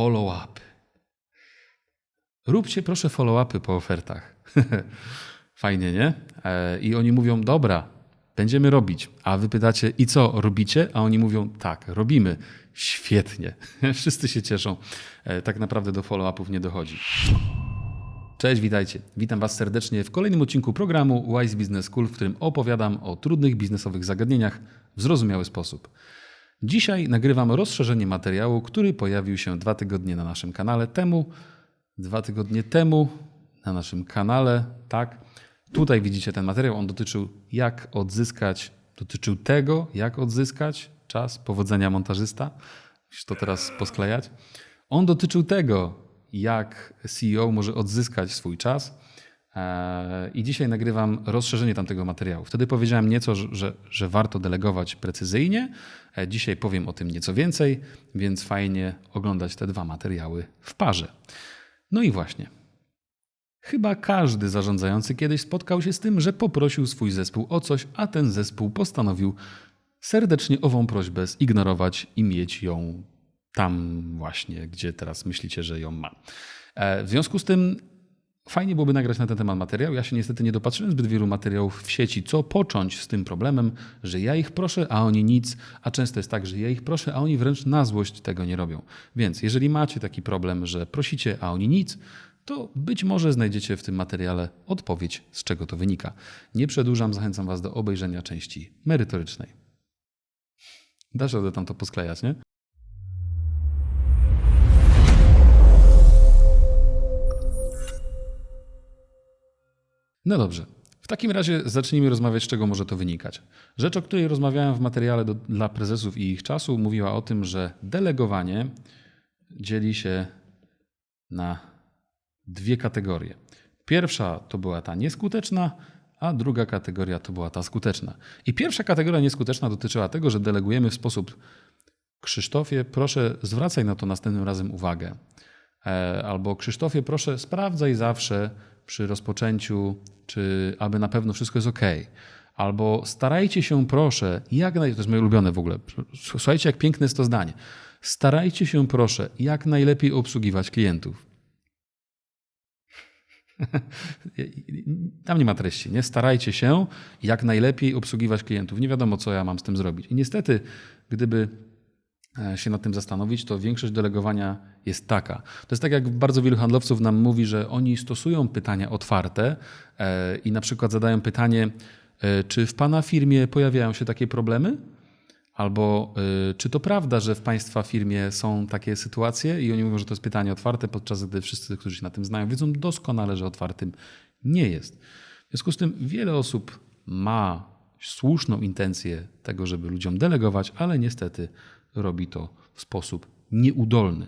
follow-upy. Róbcie proszę follow-upy po ofertach. Fajnie, nie? E, I oni mówią, dobra, będziemy robić. A wy pytacie, i co, robicie? A oni mówią, tak, robimy. Świetnie. Wszyscy się cieszą. E, Tak naprawdę do follow-upów nie dochodzi. Cześć, witajcie. Witam Was serdecznie w kolejnym odcinku programu Wise Business School, w którym opowiadam o trudnych biznesowych zagadnieniach w zrozumiały sposób. Dzisiaj nagrywam rozszerzenie materiału, który pojawił się dwa tygodnie na naszym kanale temu. Dwa tygodnie temu na naszym kanale, tak. Tutaj widzicie ten materiał. On dotyczył jak odzyskać, dotyczył tego, jak odzyskać czas powodzenia montażysta. Musisz to teraz posklejać. On dotyczył tego, jak CEO może odzyskać swój czas. Eee, I dzisiaj nagrywam rozszerzenie tamtego materiału. Wtedy powiedziałem nieco, że, że, że warto delegować precyzyjnie. E, Dzisiaj powiem o tym nieco więcej, więc fajnie oglądać te dwa materiały w parze. No i właśnie. Chyba każdy zarządzający kiedyś spotkał się z tym, że poprosił swój zespół o coś, a ten zespół postanowił serdecznie ową prośbę zignorować i mieć ją tam właśnie, gdzie teraz myślicie, że ją ma. E, W związku z tym fajnie byłoby nagrać na ten temat materiał. Ja się niestety nie dopatrzyłem zbyt wielu materiałów w sieci, co począć z tym problemem, że ja ich proszę, a oni nic, a często jest tak, że ja ich proszę, a oni wręcz na złość tego nie robią. Więc jeżeli macie taki problem, że prosicie, a oni nic, to być może znajdziecie w tym materiale odpowiedź, z czego to wynika. Nie przedłużam, zachęcam Was do obejrzenia części merytorycznej. Dasz radę tam to posklejać, nie? No dobrze. W takim razie zacznijmy rozmawiać, z czego może to wynikać. Rzecz, o której rozmawiałem w materiale do, dla prezesów i ich czasu, mówiła o tym, że delegowanie dzieli się na dwie kategorie. Pierwsza to była ta nieskuteczna, a druga kategoria to była ta skuteczna. I pierwsza kategoria nieskuteczna dotyczyła tego, że delegujemy w sposób Krzysztofie, proszę zwracaj na to następnym razem uwagę. E, Albo Krzysztofie, proszę sprawdzaj zawsze przy rozpoczęciu, czy aby na pewno wszystko jest ok. Albo starajcie się, proszę, jak naj... to jest moje ulubione w ogóle. Słuchajcie, jak piękne jest to zdanie. Starajcie się, proszę, jak najlepiej obsługiwać klientów. Tam nie ma treści, nie? Starajcie się jak najlepiej obsługiwać klientów. Nie wiadomo, co ja mam z tym zrobić. I niestety, gdyby się nad tym zastanowić, to większość delegowania jest taka. To jest tak, jak bardzo wielu handlowców nam mówi, że oni stosują pytania otwarte e, i na przykład zadają pytanie, e, czy w Pana firmie pojawiają się takie problemy? Albo czy to prawda, że w Państwa firmie są takie sytuacje? I oni mówią, że to jest pytanie otwarte, podczas gdy wszyscy, którzy się na tym znają, wiedzą doskonale, że otwartym nie jest. W związku z tym wiele osób ma słuszną intencję tego, żeby ludziom delegować, ale niestety robi to w sposób nieudolny.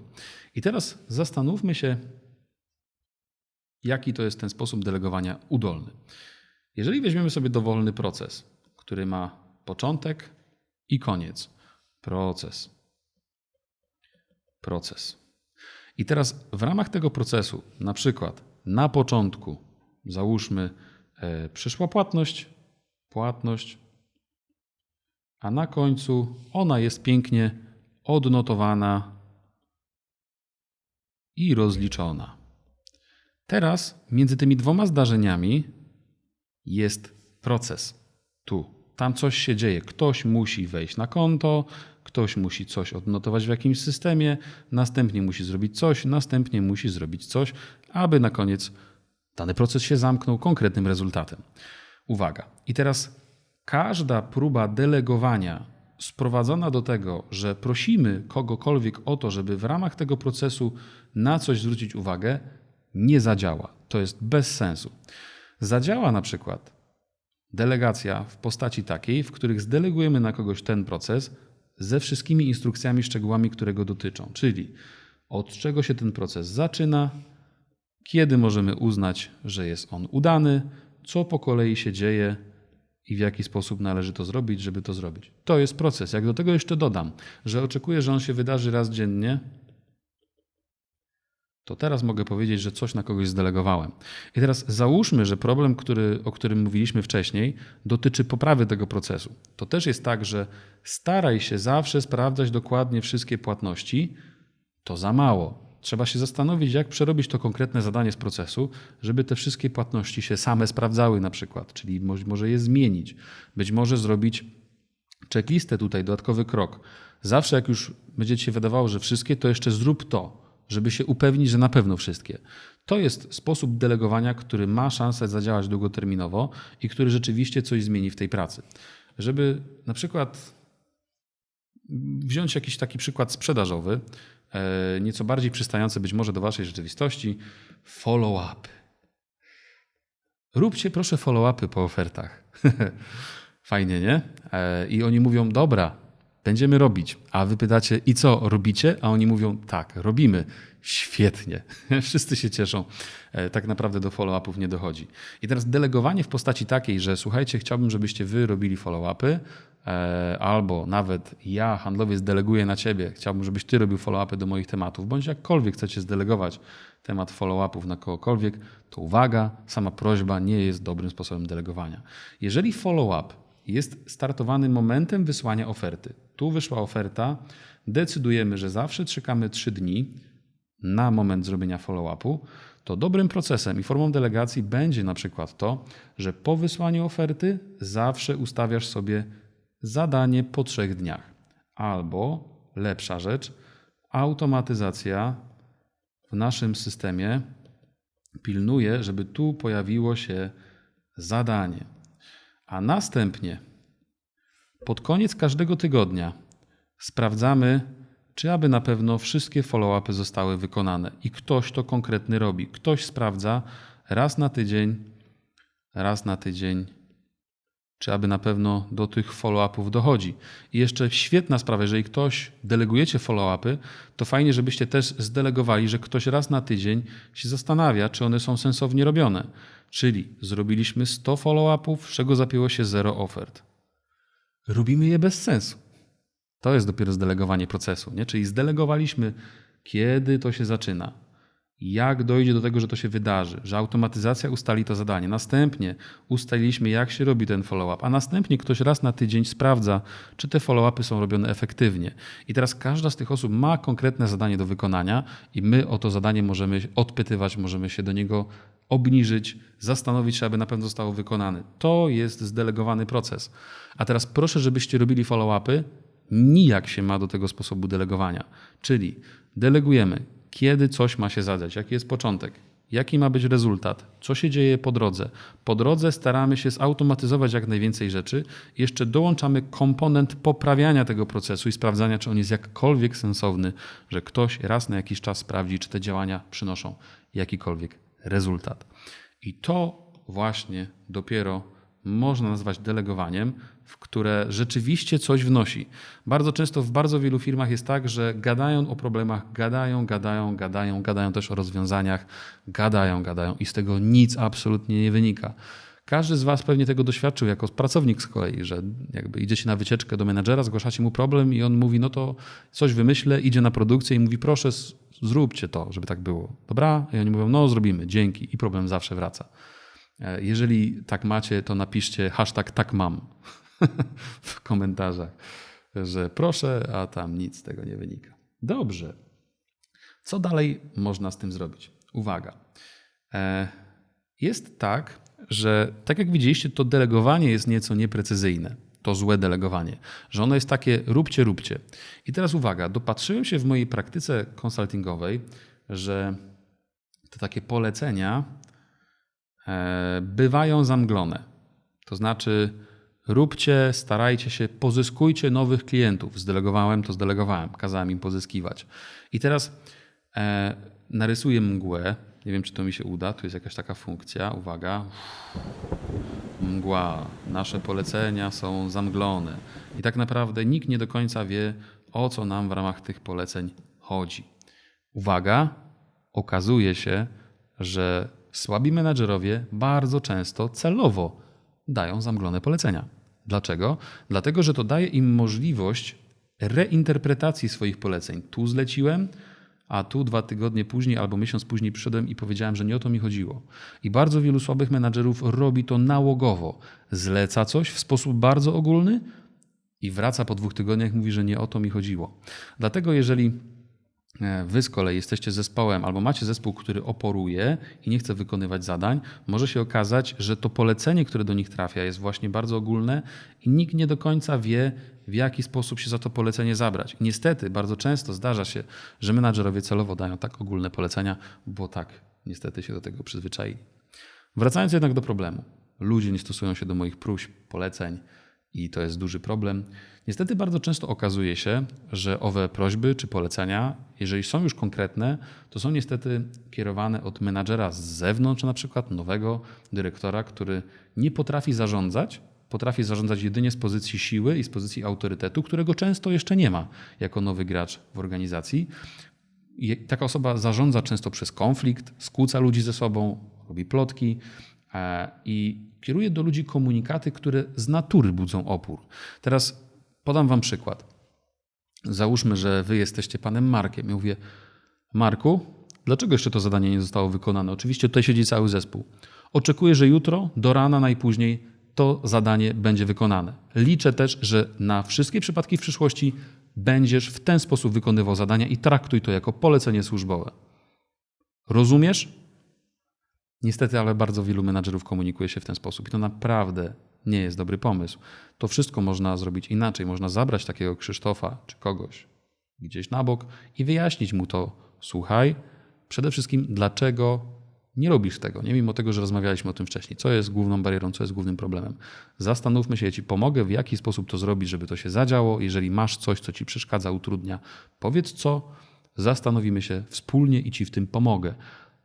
I teraz zastanówmy się, jaki to jest ten sposób delegowania udolny. Jeżeli weźmiemy sobie dowolny proces, który ma początek, i koniec. Proces. Proces. I teraz w ramach tego procesu, na przykład na początku, załóżmy, e, przyszła płatność, płatność, a na końcu ona jest pięknie odnotowana i rozliczona. Teraz między tymi dwoma zdarzeniami jest proces. Tu, tam coś się dzieje. Ktoś musi wejść na konto, ktoś musi coś odnotować w jakimś systemie, następnie musi zrobić coś, następnie musi zrobić coś, aby na koniec dany proces się zamknął konkretnym rezultatem. Uwaga. I teraz każda próba delegowania sprowadzona do tego, że prosimy kogokolwiek o to, żeby w ramach tego procesu na coś zwrócić uwagę, nie zadziała. To jest bez sensu. Zadziała na przykład delegacja w postaci takiej, w których zdelegujemy na kogoś ten proces ze wszystkimi instrukcjami, szczegółami, które go dotyczą, czyli od czego się ten proces zaczyna, kiedy możemy uznać, że jest on udany, co po kolei się dzieje i w jaki sposób należy to zrobić, żeby to zrobić. To jest proces. Jak do tego jeszcze dodam, że oczekuję, że on się wydarzy raz dziennie, to teraz mogę powiedzieć, że coś na kogoś zdelegowałem. I teraz załóżmy, że problem, który, o którym mówiliśmy wcześniej, dotyczy poprawy tego procesu. To też jest tak, że staraj się zawsze sprawdzać dokładnie wszystkie płatności, to za mało. Trzeba się zastanowić, jak przerobić to konkretne zadanie z procesu, żeby te wszystkie płatności się same sprawdzały, na przykład, czyli może je zmienić. Być może zrobić checklistę tutaj, dodatkowy krok. Zawsze, jak już będzie ci się wydawało, że wszystkie, to jeszcze zrób to, żeby się upewnić, że na pewno wszystkie. To jest sposób delegowania, który ma szansę zadziałać długoterminowo i który rzeczywiście coś zmieni w tej pracy. Żeby na przykład wziąć jakiś taki przykład sprzedażowy, nieco bardziej przystający być może do Waszej rzeczywistości, follow-up. Róbcie proszę follow-upy po ofertach. Fajnie, nie? E, I oni mówią, dobra, będziemy robić. A wy pytacie, i co, robicie? A oni mówią, tak, robimy. Świetnie. Wszyscy się cieszą. E, tak naprawdę do follow-upów nie dochodzi. I teraz delegowanie w postaci takiej, że słuchajcie, chciałbym, żebyście wy robili follow-upy, e, albo nawet ja, handlowiec, deleguję na ciebie, chciałbym, żebyś ty robił follow-upy do moich tematów, bądź jakkolwiek chcecie zdelegować temat follow-upów na kogokolwiek, to uwaga, sama prośba nie jest dobrym sposobem delegowania. Jeżeli follow-up jest startowany momentem wysłania oferty. Tu wyszła oferta, decydujemy, że zawsze czekamy 3 dni na moment zrobienia follow-upu, to dobrym procesem i formą delegacji będzie na przykład to, że po wysłaniu oferty zawsze ustawiasz sobie zadanie po trzech dniach. Albo lepsza rzecz, automatyzacja w naszym systemie pilnuje, żeby tu pojawiło się zadanie. A następnie pod koniec każdego tygodnia sprawdzamy, czy aby na pewno wszystkie follow-upy zostały wykonane i ktoś to konkretny robi. Ktoś sprawdza raz na tydzień, raz na tydzień, czy aby na pewno do tych follow-upów dochodzi. I jeszcze świetna sprawa, jeżeli ktoś delegujecie follow-upy, to fajnie, żebyście też zdelegowali, że ktoś raz na tydzień się zastanawia, czy one są sensownie robione. Czyli zrobiliśmy 100 follow-upów, z czego zapięło się 0 ofert. Robimy je bez sensu. To jest dopiero zdelegowanie procesu, nie? czyli zdelegowaliśmy, kiedy to się zaczyna, jak dojdzie do tego, że to się wydarzy, że automatyzacja ustali to zadanie. Następnie ustaliliśmy, jak się robi ten follow-up, a następnie ktoś raz na tydzień sprawdza, czy te follow-upy są robione efektywnie. I teraz każda z tych osób ma konkretne zadanie do wykonania i my o to zadanie możemy odpytywać, możemy się do niego obniżyć, zastanowić się, aby na pewno zostało wykonane. To jest zdelegowany proces. A teraz proszę, żebyście robili follow-upy. Nijak się ma do tego sposobu delegowania. Czyli delegujemy, kiedy coś ma się zadać, jaki jest początek, jaki ma być rezultat, co się dzieje po drodze. Po drodze staramy się zautomatyzować jak najwięcej rzeczy. Jeszcze dołączamy komponent poprawiania tego procesu i sprawdzania, czy on jest jakkolwiek sensowny, że ktoś raz na jakiś czas sprawdzi, czy te działania przynoszą jakikolwiek rezultat. I to właśnie dopiero można nazwać delegowaniem, w które rzeczywiście coś wnosi. Bardzo często w bardzo wielu firmach jest tak, że gadają o problemach, gadają, gadają, gadają, gadają też o rozwiązaniach, gadają, gadają i z tego nic absolutnie nie wynika. Każdy z Was pewnie tego doświadczył jako pracownik z kolei, że jakby idziecie na wycieczkę do menedżera, zgłaszacie mu problem i on mówi, no to coś wymyślę, idzie na produkcję i mówi, proszę zróbcie to, żeby tak było. Dobra? I oni mówią, no zrobimy, dzięki i problem zawsze wraca. E, jeżeli tak macie, to napiszcie hashtag tak mam w komentarzach, że proszę, a tam nic z tego nie wynika. Dobrze. Co dalej można z tym zrobić? Uwaga. E, jest tak, że tak jak widzieliście, to delegowanie jest nieco nieprecyzyjne. To złe delegowanie, że ono jest takie róbcie, róbcie. I teraz uwaga, dopatrzyłem się w mojej praktyce konsultingowej, że te takie polecenia e, bywają zamglone. To znaczy, róbcie, starajcie się, pozyskujcie nowych klientów. Zdelegowałem, to zdelegowałem, kazałem im pozyskiwać. I teraz e, narysuję mgłę, nie wiem, czy to mi się uda. Tu jest jakaś taka funkcja. Uwaga. Mgła. Nasze polecenia są zamglone. I tak naprawdę nikt nie do końca wie, o co nam w ramach tych poleceń chodzi. Uwaga. Okazuje się, że słabi menadżerowie bardzo często celowo dają zamglone polecenia. Dlaczego? Dlatego, że to daje im możliwość reinterpretacji swoich poleceń. Tu zleciłem, a tu dwa tygodnie później albo miesiąc później przyszedłem i powiedziałem, że nie o to mi chodziło. I bardzo wielu słabych menadżerów robi to nałogowo. Zleca coś w sposób bardzo ogólny i wraca po dwóch tygodniach i mówi, że nie o to mi chodziło. Dlatego jeżeli wy z kolei jesteście zespołem albo macie zespół, który oporuje i nie chce wykonywać zadań, może się okazać, że to polecenie, które do nich trafia, jest właśnie bardzo ogólne i nikt nie do końca wie, w jaki sposób się za to polecenie zabrać. Niestety, bardzo często zdarza się, że menadżerowie celowo dają tak ogólne polecenia, bo tak niestety się do tego przyzwyczaili. Wracając jednak do problemu. Ludzie nie stosują się do moich próśb, poleceń i to jest duży problem. Niestety bardzo często okazuje się, że owe prośby czy polecenia, jeżeli są już konkretne, to są niestety kierowane od menadżera z zewnątrz, na przykład nowego dyrektora, który nie potrafi zarządzać, potrafi zarządzać jedynie z pozycji siły i z pozycji autorytetu, którego często jeszcze nie ma jako nowy gracz w organizacji. I taka osoba zarządza często przez konflikt, skłóca ludzi ze sobą, robi plotki e, i kieruje do ludzi komunikaty, które z natury budzą opór. Teraz podam Wam przykład. Załóżmy, że Wy jesteście panem Markiem. Ja mówię, Marku, dlaczego jeszcze to zadanie nie zostało wykonane? Oczywiście tutaj siedzi cały zespół. Oczekuję, że jutro do rana najpóźniej to zadanie będzie wykonane. Liczę też, że na wszystkie przypadki w przyszłości będziesz w ten sposób wykonywał zadania i traktuj to jako polecenie służbowe. Rozumiesz? Niestety, ale bardzo wielu menadżerów komunikuje się w ten sposób i to naprawdę nie jest dobry pomysł. To wszystko można zrobić inaczej. Można zabrać takiego Krzysztofa czy kogoś gdzieś na bok i wyjaśnić mu to. Słuchaj, przede wszystkim dlaczego nie robisz tego, nie mimo tego, że rozmawialiśmy o tym wcześniej. Co jest główną barierą, co jest głównym problemem? Zastanówmy się, ja ci pomogę, w jaki sposób to zrobić, żeby to się zadziało. Jeżeli masz coś, co ci przeszkadza, utrudnia, powiedz co, zastanowimy się wspólnie i ci w tym pomogę.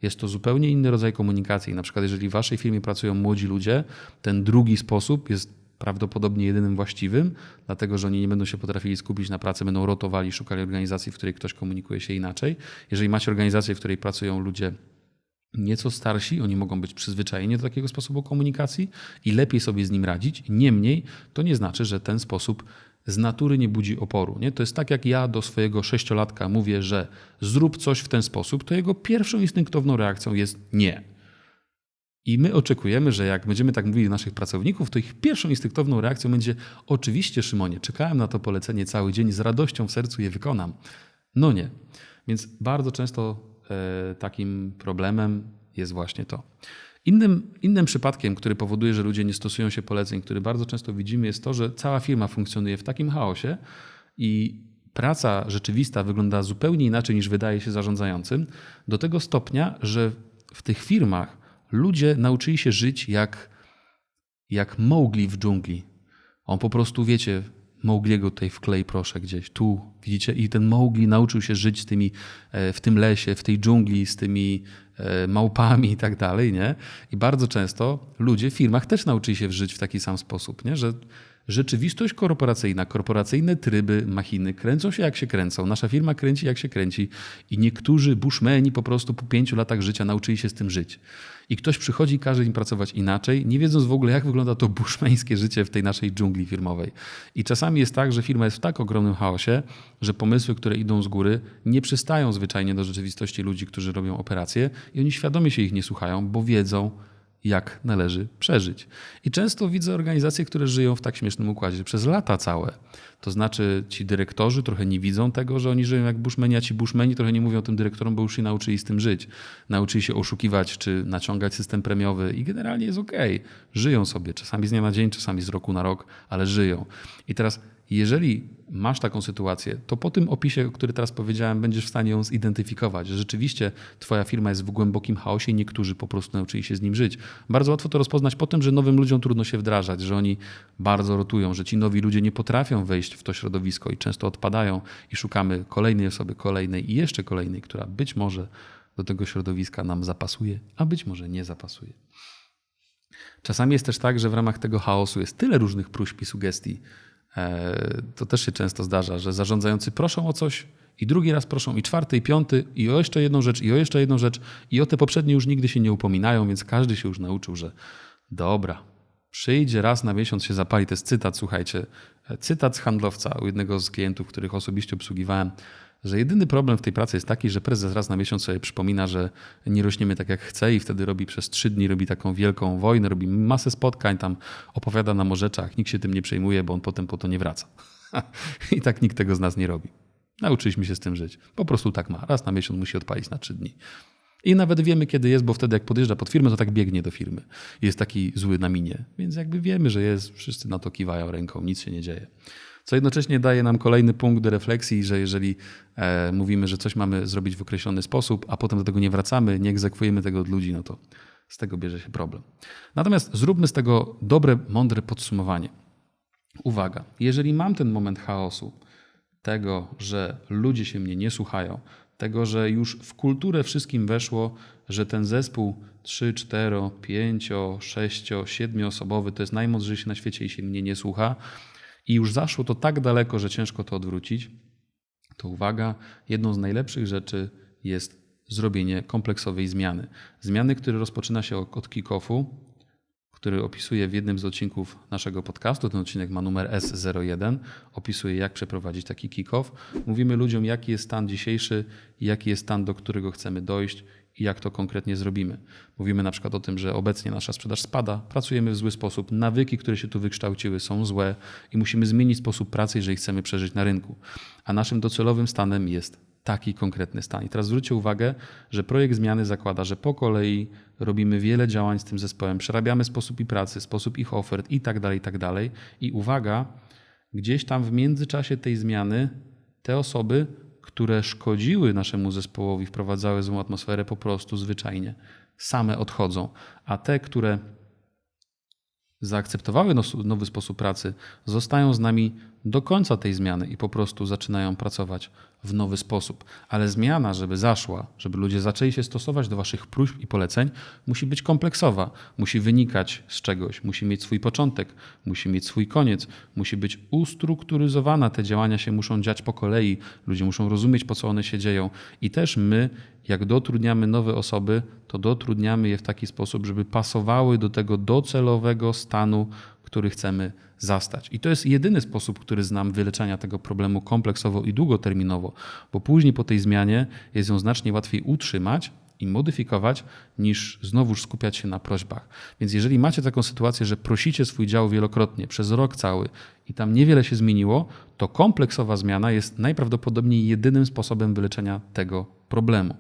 Jest to zupełnie inny rodzaj komunikacji. Na przykład, jeżeli w waszej firmie pracują młodzi ludzie, ten drugi sposób jest prawdopodobnie jedynym właściwym, dlatego że oni nie będą się potrafili skupić na pracy, będą rotowali, szukali organizacji, w której ktoś komunikuje się inaczej. Jeżeli macie organizację, w której pracują ludzie nieco starsi, oni mogą być przyzwyczajeni do takiego sposobu komunikacji i lepiej sobie z nim radzić. Niemniej to nie znaczy, że ten sposób z natury nie budzi oporu. Nie? To jest tak, jak ja do swojego sześciolatka mówię, że zrób coś w ten sposób, to jego pierwszą instynktowną reakcją jest nie. I my oczekujemy, że jak będziemy tak mówili naszych pracowników, to ich pierwszą instynktowną reakcją będzie: Oczywiście, Szymonie, czekałem na to polecenie cały dzień, z radością w sercu je wykonam. No nie. Więc bardzo często e, takim problemem jest właśnie to. Innym, innym przypadkiem, który powoduje, że ludzie nie stosują się poleceń, który bardzo często widzimy, jest to, że cała firma funkcjonuje w takim chaosie i praca rzeczywista wygląda zupełnie inaczej niż wydaje się zarządzającym, do tego stopnia, że w tych firmach ludzie nauczyli się żyć jak, jak Mowgli w dżungli. On po prostu, wiecie, Mowgliego tutaj wklej proszę gdzieś, tu, widzicie? I ten Mowgli nauczył się żyć z tymi, e, w tym lesie, w tej dżungli, z tymi małpami i tak dalej, nie? I bardzo często ludzie w firmach też nauczyli się żyć w taki sam sposób, nie? Że rzeczywistość korporacyjna, korporacyjne tryby, machiny kręcą się jak się kręcą. Nasza firma kręci jak się kręci i niektórzy bushmeni po prostu po pięciu latach życia nauczyli się z tym żyć. I ktoś przychodzi i każe im pracować inaczej, nie wiedząc w ogóle jak wygląda to bushmeńskie życie w tej naszej dżungli firmowej. I czasami jest tak, że firma jest w tak ogromnym chaosie, że pomysły, które idą z góry, nie przystają zwyczajnie do rzeczywistości ludzi, którzy robią operacje i oni świadomie się ich nie słuchają, bo wiedzą, jak należy przeżyć. I często widzę organizacje, które żyją w tak śmiesznym układzie przez lata całe. To znaczy ci dyrektorzy trochę nie widzą tego, że oni żyją jak bushmeni, a ci bushmeni trochę nie mówią tym dyrektorom, bo już się nauczyli z tym żyć. Nauczyli się oszukiwać czy naciągać system premiowy i generalnie jest ok. Żyją sobie, czasami z dnia na dzień, czasami z roku na rok, ale żyją. I teraz jeżeli masz taką sytuację, to po tym opisie, który teraz powiedziałem, będziesz w stanie ją zidentyfikować, że rzeczywiście twoja firma jest w głębokim chaosie i niektórzy po prostu nauczyli się z nim żyć. Bardzo łatwo to rozpoznać po tym, że nowym ludziom trudno się wdrażać, że oni bardzo rotują, że ci nowi ludzie nie potrafią wejść w to środowisko i często odpadają i szukamy kolejnej osoby, kolejnej i jeszcze kolejnej, która być może do tego środowiska nam zapasuje, a być może nie zapasuje. Czasami jest też tak, że w ramach tego chaosu jest tyle różnych próśb i sugestii, to też się często zdarza, że zarządzający proszą o coś i drugi raz proszą i czwarty i piąty i o jeszcze jedną rzecz i o jeszcze jedną rzecz i o te poprzednie już nigdy się nie upominają, więc każdy się już nauczył, że dobra, przyjdzie raz na miesiąc się zapali. To jest cytat, słuchajcie, e, cytat z handlowca u jednego z klientów, których osobiście obsługiwałem że jedyny problem w tej pracy jest taki, że prezes raz na miesiąc sobie przypomina, że nie rośniemy tak jak chce i wtedy robi przez trzy dni robi taką wielką wojnę, robi masę spotkań, tam opowiada nam o rzeczach, nikt się tym nie przejmuje, bo on potem po to nie wraca. I tak nikt tego z nas nie robi. Nauczyliśmy się z tym żyć. Po prostu tak ma. Raz na miesiąc musi odpalić na trzy dni. I nawet wiemy, kiedy jest, bo wtedy jak podjeżdża pod firmę, to tak biegnie do firmy. Jest taki zły na minie. Więc jakby wiemy, że jest, wszyscy na to kiwają ręką, nic się nie dzieje. Co jednocześnie daje nam kolejny punkt do refleksji, że jeżeli e, mówimy, że coś mamy zrobić w określony sposób, a potem do tego nie wracamy, nie egzekwujemy tego od ludzi, no to z tego bierze się problem. Natomiast zróbmy z tego dobre, mądre podsumowanie. Uwaga, jeżeli mam ten moment chaosu, tego, że ludzie się mnie nie słuchają, tego, że już w kulturę wszystkim weszło, że ten zespół 3, 4, 5, 6, 7 osobowy to jest najmądrzejszy na świecie i się mnie nie słucha, i już zaszło to tak daleko, że ciężko to odwrócić, to uwaga, jedną z najlepszych rzeczy jest zrobienie kompleksowej zmiany. Zmiany, która rozpoczyna się od kick-offu, który opisuje w jednym z odcinków naszego podcastu, ten odcinek ma numer S01, opisuje jak przeprowadzić taki kick-off. Mówimy ludziom, jaki jest stan dzisiejszy, jaki jest stan, do którego chcemy dojść i jak to konkretnie zrobimy. Mówimy na przykład o tym, że obecnie nasza sprzedaż spada, pracujemy w zły sposób, nawyki, które się tu wykształciły są złe i musimy zmienić sposób pracy, jeżeli chcemy przeżyć na rynku. A naszym docelowym stanem jest taki konkretny stan. I teraz zwróćcie uwagę, że projekt zmiany zakłada, że po kolei robimy wiele działań z tym zespołem, przerabiamy sposób ich pracy, sposób ich ofert i tak dalej, i tak dalej. I uwaga, gdzieś tam w międzyczasie tej zmiany te osoby które szkodziły naszemu zespołowi, wprowadzały złą atmosferę, po prostu zwyczajnie same odchodzą. A te, które zaakceptowały nowy sposób pracy, zostają z nami do końca tej zmiany i po prostu zaczynają pracować w nowy sposób. Ale zmiana, żeby zaszła, żeby ludzie zaczęli się stosować do Waszych próśb i poleceń, musi być kompleksowa, musi wynikać z czegoś, musi mieć swój początek, musi mieć swój koniec, musi być ustrukturyzowana. Te działania się muszą dziać po kolei, ludzie muszą rozumieć, po co one się dzieją. I też my, jak dotrudniamy nowe osoby, to dotrudniamy je w taki sposób, żeby pasowały do tego docelowego stanu, który chcemy zastać. I to jest jedyny sposób, który znam wyleczenia tego problemu kompleksowo i długoterminowo, bo później po tej zmianie jest ją znacznie łatwiej utrzymać i modyfikować, niż znowuż skupiać się na prośbach. Więc jeżeli macie taką sytuację, że prosicie swój dział wielokrotnie przez rok cały i tam niewiele się zmieniło, to kompleksowa zmiana jest najprawdopodobniej jedynym sposobem wyleczenia tego problemu.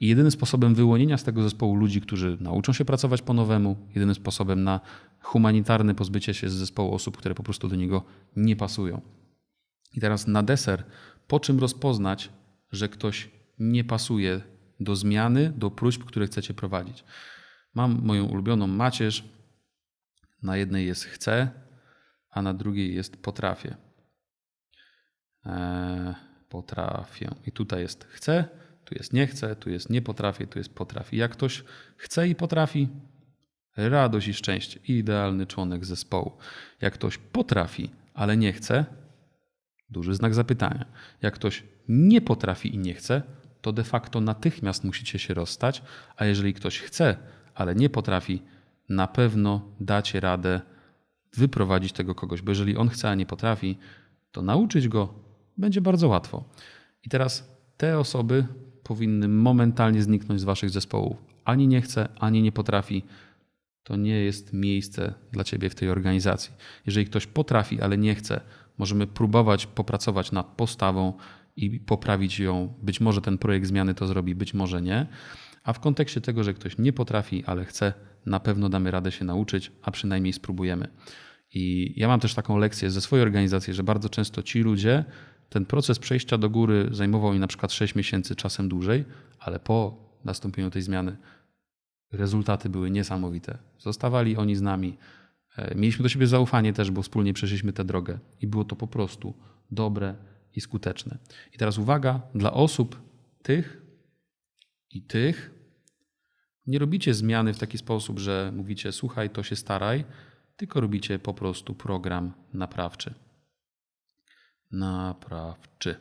I jedynym sposobem wyłonienia z tego zespołu ludzi, którzy nauczą się pracować po nowemu, jedynym sposobem na humanitarne pozbycie się z zespołu osób, które po prostu do niego nie pasują. I teraz na deser, po czym rozpoznać, że ktoś nie pasuje do zmiany, do próśb, które chcecie prowadzić. Mam moją ulubioną macierz. Na jednej jest chcę, a na drugiej jest potrafię. Eee, potrafię. I tutaj jest chcę, tu jest nie chcę, tu jest nie potrafię, tu jest potrafi. Jak ktoś chce i potrafi, radość i szczęście. Idealny członek zespołu. Jak ktoś potrafi, ale nie chce, duży znak zapytania. Jak ktoś nie potrafi i nie chce, to de facto natychmiast musicie się rozstać, a jeżeli ktoś chce, ale nie potrafi, na pewno dacie radę wyprowadzić tego kogoś, bo jeżeli on chce, a nie potrafi, to nauczyć go będzie bardzo łatwo. I teraz te osoby powinny momentalnie zniknąć z waszych zespołów. Ani nie chce, ani nie potrafi. To nie jest miejsce dla ciebie w tej organizacji. Jeżeli ktoś potrafi, ale nie chce, możemy próbować popracować nad postawą i poprawić ją. Być może ten projekt zmiany to zrobi, być może nie. A w kontekście tego, że ktoś nie potrafi, ale chce, na pewno damy radę się nauczyć, a przynajmniej spróbujemy. I ja mam też taką lekcję ze swojej organizacji, że bardzo często ci ludzie ten proces przejścia do góry zajmował mi na przykład 6 miesięcy, czasem dłużej, ale po nastąpieniu tej zmiany rezultaty były niesamowite. Zostawali oni z nami. E, mieliśmy do siebie zaufanie też, bo wspólnie przeszliśmy tę drogę i było to po prostu dobre i skuteczne. I teraz uwaga, dla osób tych i tych nie robicie zmiany w taki sposób, że mówicie słuchaj, to się staraj, tylko robicie po prostu program naprawczy naprawczy.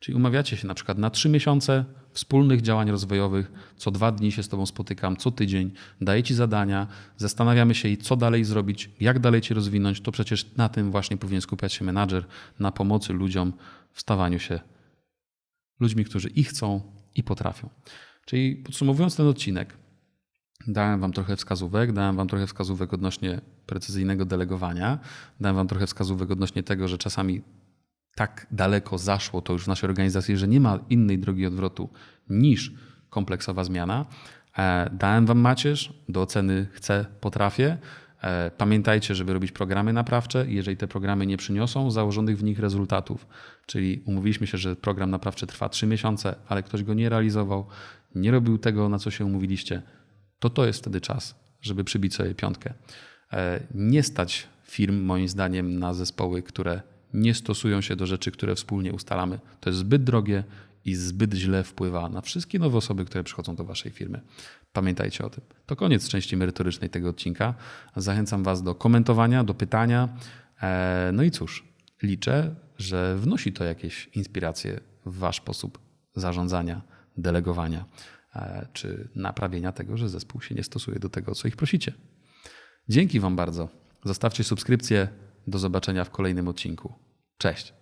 Czyli umawiacie się na przykład na trzy miesiące wspólnych działań rozwojowych, co dwa dni się z Tobą spotykam, co tydzień, daję Ci zadania, zastanawiamy się, co dalej zrobić, jak dalej Cię rozwinąć. To przecież na tym właśnie powinien skupiać się menadżer, na pomocy ludziom w stawaniu się ludźmi, którzy i chcą, i potrafią. Czyli podsumowując ten odcinek, dałem Wam trochę wskazówek, dałem Wam trochę wskazówek odnośnie precyzyjnego delegowania, dałem Wam trochę wskazówek odnośnie tego, że czasami tak daleko zaszło to już w naszej organizacji, że nie ma innej drogi odwrotu niż kompleksowa zmiana. E, dałem Wam macierz, do oceny chcę, potrafię. E, Pamiętajcie, żeby robić programy naprawcze, jeżeli te programy nie przyniosą założonych w nich rezultatów, czyli umówiliśmy się, że program naprawczy trwa 3 miesiące, ale ktoś go nie realizował, nie robił tego, na co się umówiliście, to to jest wtedy czas, żeby przybić sobie piątkę. E, Nie stać firm, moim zdaniem, na zespoły, które nie stosują się do rzeczy, które wspólnie ustalamy. To jest zbyt drogie i zbyt źle wpływa na wszystkie nowe osoby, które przychodzą do Waszej firmy. Pamiętajcie o tym. To koniec części merytorycznej tego odcinka. Zachęcam Was do komentowania, do pytania. E, No i cóż, liczę, że wnosi to jakieś inspiracje w Wasz sposób zarządzania, delegowania e, czy naprawienia tego, że zespół się nie stosuje do tego, co ich prosicie. Dzięki Wam bardzo. Zostawcie subskrypcję. Do zobaczenia w kolejnym odcinku. Cześć.